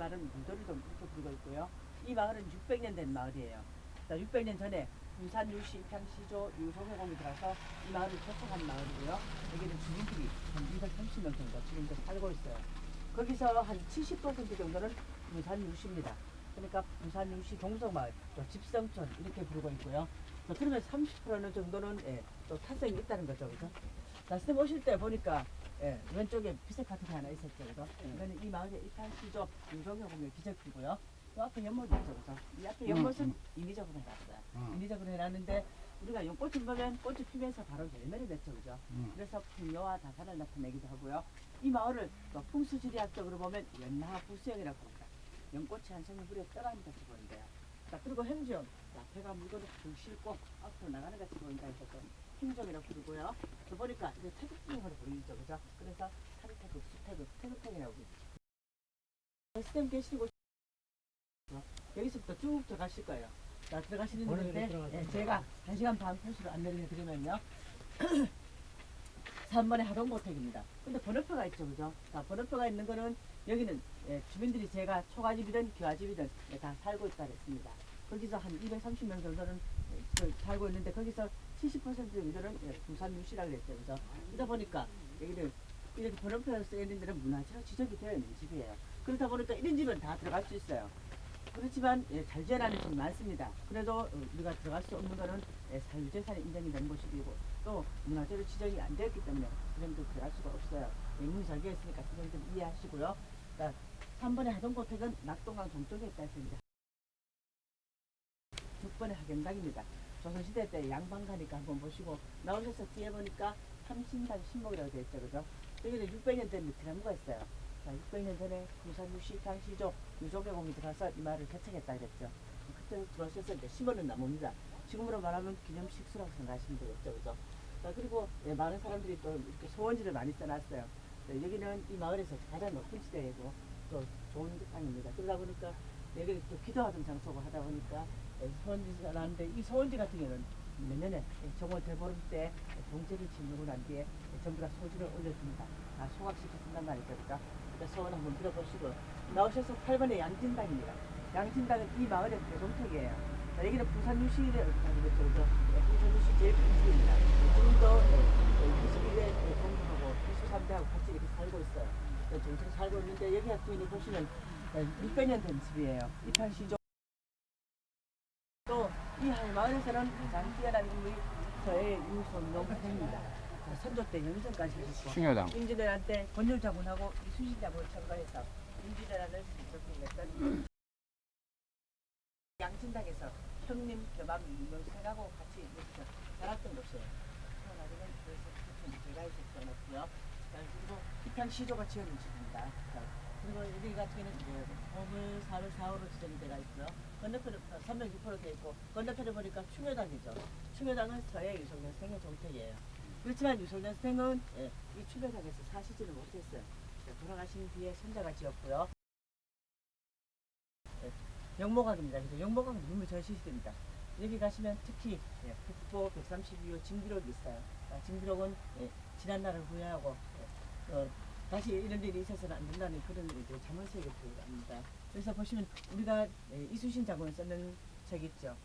마을은 물돌이도 이렇게 부르고 있고요. 이 마을은 600년 된 마을이에요. 자, 600년 전에 부산 유시 입향시조 유성회공이 들어서 이 마을을 개척한 마을이고요. 여기는 주민들이 한 230명 정도 지금도 살고 있어요. 거기서 한 70% 정도는 부산 유시입니다. 그러니까 부산 유시 동성마을, 또 집성촌 이렇게 부르고 있고요. 자, 그러면 30%는 정도는 예, 또 탈성이 있다는 거죠, 그죠? 자, 쌤 오실 때 보니까 예, 왼쪽에 피색 같은 게 하나 있었죠, 그죠? 이거는 이 마을의 입항시조 유성회공의 기적이고요. 또 앞에 연못이 있죠, 그죠? 이 앞에 연못은 인위적으로 해놨어요. 음. 인위적으로 해놨는데 우리가 요 꽃을 보면 꽃이 피면서 바로 열매를 맺죠, 그죠? 음. 그래서 풍요와 다산을 나타내기도 하고요. 이 마을을 또 풍수지리학적으로 보면 연하부수형이라고 합니다. 연꽃이 한 송이 물에 떠가는 같이 보인대요. 자, 그리고 자, 배가 물건을 쭉 싣고 앞으로 나가는 같이 보인다 좀 행정이라고 부르고요. 또 보니까 이제 태극기용으로 보이죠, 그죠? 그래서 산태극, 수태극, 태극행이라고 부르죠. 스템 계시고 여기서부터 쭉 들어가실 거예요. 자, 들어가시는 들어가세요? 예, 제가 한 시간 반 코스로 안내를 해드리면요. 3번의 하동고택입니다. 근데 번호표가 있죠, 그죠? 자, 번호표가 있는 거는 여기는 예, 주민들이 제가 초가집이든 기와집이든 예, 다 살고 있다 그랬습니다. 거기서 한 230명 정도는 예, 그 살고 있는데 거기서 70% 정도는 예, 부산 유시라 그랬죠, 그죠? 그러다 보니까 여기는 이렇게 번호표가 쓰여 있는 데는 문화재로 지적이 되어 있는 집이에요. 그러다 보니까 이런 집은 다 들어갈 수 있어요. 그렇지만 예, 잘 지어라는 집이 많습니다. 그래도 어, 우리가 들어갈 수 없는 거는 예, 사유재산이 인정이 된 곳이고 또 문화재로 지정이 안 되었기 때문에 그정도 들어갈 수가 없어요. 예, 잘 되어 있으니까 그정 좀 이해하시고요. 그러니까 3번의 하동고택은 낙동강 동쪽에 있다 했습니다. 6번의 하경당입니다. 조선시대 때 양반 가니까 한번 보시고 나오셔서 뒤에 보니까 삼신당 신목이라고 되어 있죠. 그죠? 여기는 600년 된 느티나무가 있어요. 자, 600년 전에 부산 유시 강시조 유종계공이 들어서 이 마을을 개척했다 그랬죠. 그때 들어오셔서 이제 심어는 나무입니다. 지금으로 말하면 기념식수라고 생각하시면 되겠죠. 그죠? 자, 그리고 예, 많은 사람들이 또 이렇게 소원지를 많이 써놨어요. 자, 여기는 이 마을에서 가장 높은 지대이고 또 좋은 땅입니다. 그러다 보니까 여기 또 기도하던 장소고 하다 보니까 예, 소원지 써놨는데 이 소원지 같은 경우는 내년에 예, 정월 대보름 때 동제를 짓누고 난 뒤에 예, 전부 다 소지를 올려줍니다. 다 소각시켜준단 말이죠. 그러니까 소원 한번 들어보시고 나오셔서 8번의 양진당입니다. 양진당은 이 마을의 대동택이에요. 자, 여기는 부산 가지고 그죠? 예, 부산 유시 제일 큰 집입니다. 지금도 21대 공부하고 기수 3대하고 같이 이렇게 살고 있어요. 네, 정식 살고 있는데 여기 같은 경우는 보시면 600년 된 집이에요. 이탄시조 또 이 마을에서는 가장 뛰어난 인물이 저의. 자, 선조 때 영전까지 하셨고 충효당. 임진왜란 때 권율자군하고 이수신자군을 첨가해서 임진왜란을 일으켰던 양진당에서 형님, 교감, 명색하고 같이 여기서 살았던 곳이에요. 나중에 그래서 제가 지어놨고요. 자, 그리고 희평 시조가 지어진 집입니다. 자, 그리고 여기 같은 경우는 봄을 4월 4호로 지정이 돼가 있고요. 건너편에 306호로 되어 있고 건너편에 보니까 충효당이죠. 충효당은 서해 유성년 생의 정택이에요. 그렇지만 유성년 생은 예, 이 충효당에서 사시지를 못했어요. 자, 돌아가신 뒤에 손자가 지었고요. 예, 영모각입니다. 그래서 영모각은 유물 전시시대입니다. 여기 가시면 특히 예, 국보 132호 징비록이 있어요. 아, 징비록은 예, 지난 날을 후회하고 예, 어, 다시 이런 일이 있어서는 안 된다는 그런 이제 자문서에 들어갑니다. 그래서 보시면 우리가 예, 이수신 장군을 썼는 책 있죠.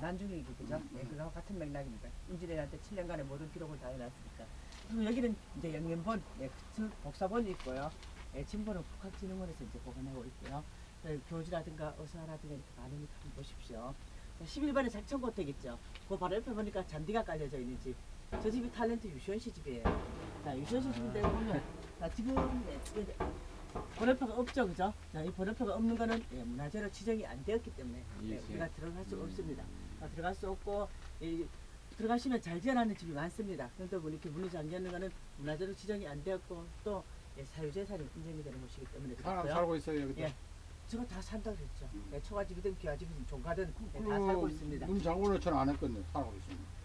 난중일기 그죠? 예, 그거와 같은 맥락입니다. 임진왜란 때 7년간의 모든 기록을 다 해놨으니까. 그리고 여기는 이제 영연본, 예, 그 복사본이 있고요. 예, 진본은 국학진흥원에서 이제 보관하고 있고요. 예, 교주라든가 의사라든가 이렇게 많으니까 한번 보십시오. 11번에 작천고택 있죠. 그 바로 옆에 보니까 잔디가 깔려져 있는 집. 저 집이 탤런트 유시원 씨 집이에요. 자, 유시원 씨 집인데 보면, 자, 지금, 예, 번호표가 없죠, 그죠? 자, 이 번호표가 없는 거는 예, 문화재로 지정이 안 되었기 때문에 예, 예, 우리가 예. 들어갈 수 음. 없습니다. 아, 들어갈 수 없고, 이, 들어가시면 잘 지어놨는 집이 많습니다. 그런데 뭐 이렇게 문이 잠겨있는 거는 문화재로 지정이 안 되었고, 또 예, 사유재산이 인정이 되는 곳이기 때문에 사람 그렇고요. 살고 있어요 여기도. 예. 저거 다 산다고 그랬죠. 음. 예, 초가집이든 귀화집이든 종가든 예, 그다 살고 있습니다. 문 잠궈놓처럼 안 했거든요. 살고 있습니다.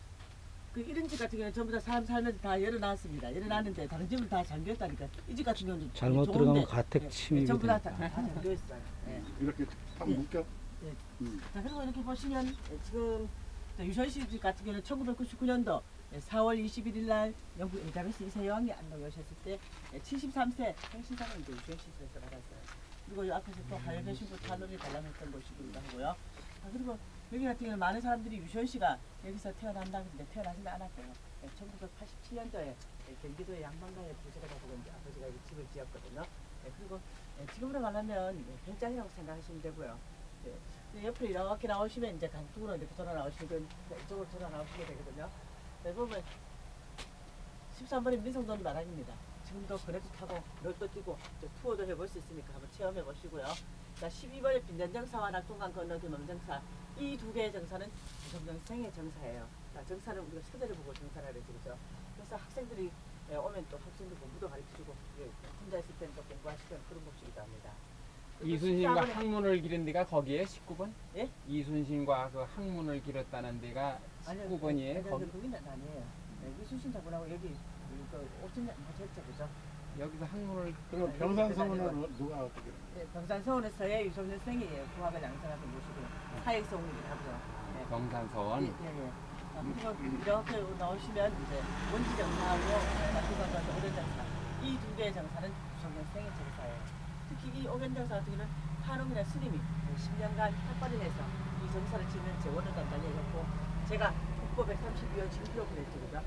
그 이런 집 같은 경우는 전부 다 사람 살면서 다 열어놨습니다. 열어놨는데 다른 집은 다 잠겼다니까 이 집 같은 경우는 잘못 좋은데, 들어가면 가택 예, 침입이 전부 다. 다, 다 잠겨 있어요. 예. 이렇게 탁 예. 묶여. 예. 음. 자 그리고 이렇게 보시면 예, 지금 유선 씨 집 같은 경우는 1999년도 4월 21일 날 영국 엘자베스 2세 여왕이 안동에 오셨을 때 73세 행신상을 이제 유선씨 집에서 받았어요. 그리고 이 앞에서 또 하얀 신고 탄원이 관람했던 곳이기도 하고요. 아, 그리고 여기 같은 경우는 많은 사람들이 유시원 씨가 여기서 태어난다 근데 태어나지는 않았고요. 1987년도에 경기도의 양반가에 부지가 다 보고 이제 아버지가 이 집을 지었거든요. 예, 그리고 예, 지금으로 말하면 예, 별장이라고 생각하시면 되고요. 예, 근데 옆으로 이렇게 나오시면 이제 강쪽으로 이렇게 돌아 나오시면 이쪽으로 돌아 나오시게 되거든요. 대부분 13번의 민성동 마당입니다. 지금도 그래도 타고 롤도 뛰고 저 투어도 해볼 수 있으니까 한번 체험해 보시고요. 자 12번의 빈전정사와 낙동강 건너기 멈정사 이 두 개의 정사는 유성경 생의 정사예요. 자 정사는 우리가 서대를 보고 정사라 그러죠. 그죠? 그래서 학생들이 예, 오면 또 학생들 공부도 가르쳐주고 예, 혼자 있을 때는 또 공부하시던 그런 곳이기도 합니다. 이순신과 14번에 학문을 기른 데가 거기에 19번? 예? 이순신과 그 학문을 기렸다는 데가 19번이에요. 아니요, 거기 거기는 아니에요. 네, 이순신 장군하고 여기 그 오천년 맞았죠, 그죠? 여기서 학문을 그럼 아, 병산성은 누가 어떻게? 네, 병산서원에서의 유성년 생이에요. 구학을 양성하던 곳이고 사익성이라고 하고요. 네. 경산서원 예, 예, 예. 아, 그리고 이렇게 나오시면 이제 원지 정사하고 낙동강과 오견 정사 이 두 개의 정사는 유성년 생의 정사예요. 특히 이 오견 정사 같은 경우는 한옥이나 스님이 10년간 탁발을 해서 이 정사를 지는 재원을 담당해줬고 제가 국보 132원 지키려고 그랬죠, 그죠?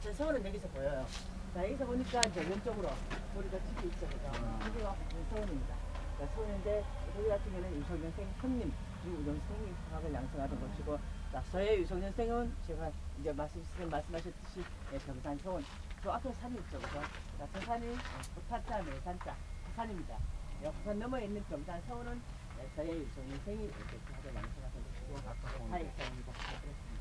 예, 화천서원은 여기서 보여요. 자, 여기서 보니까 이제 왼쪽으로 우리가 집이 있죠, 그죠? 여기가 서원입니다. 자, 서원인데 여기 같은 경우는 유성년생 손님, 유성년생이 학을 양성하던 곳이고, 자, 서해 유성년생은 제가 이제 말씀, 선생님 말씀하셨듯이 예, 병산서원. 저 앞에 산이 있죠, 그죠? 자, 저 산이 부타자, 매산자, 부산입니다. 예, 부산 넘어 있는 병산서원은 예, 서해 유성년생이 이렇게 학을 양성하던 곳이고, 사익서원이고, 그렇습니다.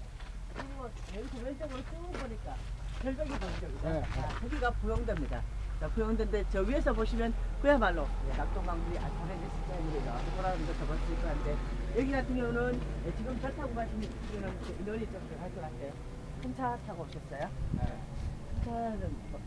그리고 여기서 왼쪽으로 쭉 보니까 절벽이 보이죠, 그죠? 네, 네. 자, 저기가 부영도입니다. 자, 부영도인데 저 위에서 보시면 그야말로 낙동강물이 알파레지 스타일로 나와서 돌아가는 거 저번 수있고 한데 여기 같은 경우는 예, 지금 차 타고 가시는 분은 인원이 좀 들어갈 것 같아요. 큰 차 타고 오셨어요? 네. 큰 차는 뭐